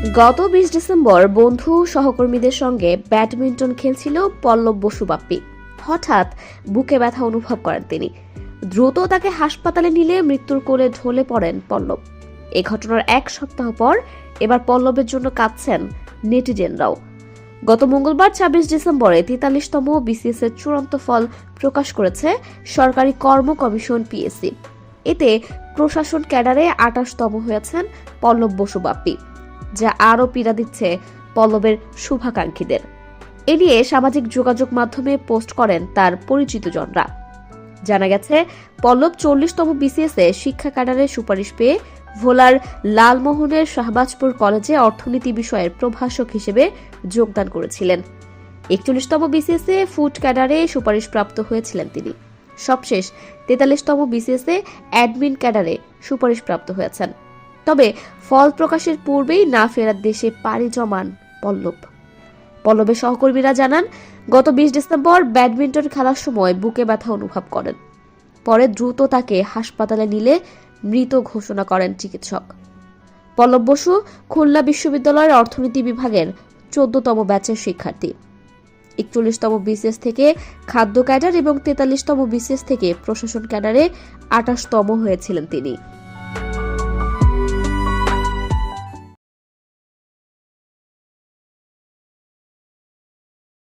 গত বিশ ডিসেম্বর বন্ধু সহকর্মীদের সঙ্গে ব্যাডমিন্টন খেলছিল পল্লব বসু বাপ্পি। হঠাৎ বুকে ব্যথা অনুভব করেন তিনি। দ্রুত তাকে হাসপাতালে নিলে মৃত্যুর কোলে ঢলে পড়েন পল্লব। এ ঘটনার এক সপ্তাহ পর এবার পল্লবের জন্য কাঁদছেন নেটিজেনরাও। গত মঙ্গলবার ছাব্বিশ ডিসেম্বরে তেতাল্লিশতম বিসিএস এর চূড়ান্ত ফল প্রকাশ করেছে সরকারি কর্ম কমিশন পিএসসি। এতে প্রশাসন ক্যাডারে আটাশতম হয়েছেন পল্লব বসু বাপ্পি। যা আরও পীড়া দিচ্ছে পল্লবের শুভাকাঙ্ক্ষীদের। এ নিয়ে সামাজিক যোগাযোগ মাধ্যমে পোস্ট করেন তার পরিচিতজনরা জানা গেছে, পল্লব চল্লিশতম বিসিএস এ শিক্ষা ক্যাডারের সুপারিশ পেয়ে ভোলার লালমোহনের শাহবাজপুর কলেজে অর্থনীতি বিষয়ের প্রভাষক হিসেবে যোগদান করেছিলেন। একচল্লিশতম বিসিএস এ ফুড ক্যাডারে সুপারিশপ্রাপ্ত হয়েছিলেন তিনি। সবশেষ তেতাল্লিশতম বিসিএস এ অ্যাডমিন ক্যাডারে সুপারিশপ্রাপ্ত হয়েছেন। তবে ফল প্রকাশের পূর্বেই না ফেরার দেশে পাড়ি জমান পল্লব। পল্লবের সহকর্মীরা জানান, গত বিশ ডিসেম্বর ব্যাডমিন্টন খেলার সময় বুকে ব্যথা অনুভব করেন। পরে দ্রুত তাকে হাসপাতালে নিলে মৃত ঘোষণা করেন চিকিৎসক। পল্লব বসু, খুলনা বিশ্ববিদ্যালয়ের অর্থনীতি বিভাগের চোদ্দতম ব্যাচের শিক্ষার্থী। একচল্লিশতম বিসিএস থেকে খাদ্য ক্যাডার এবং তেতাল্লিশতম বিসিএস থেকে প্রশাসন ক্যাডারে আঠাশতম হয়েছিলেন তিনি।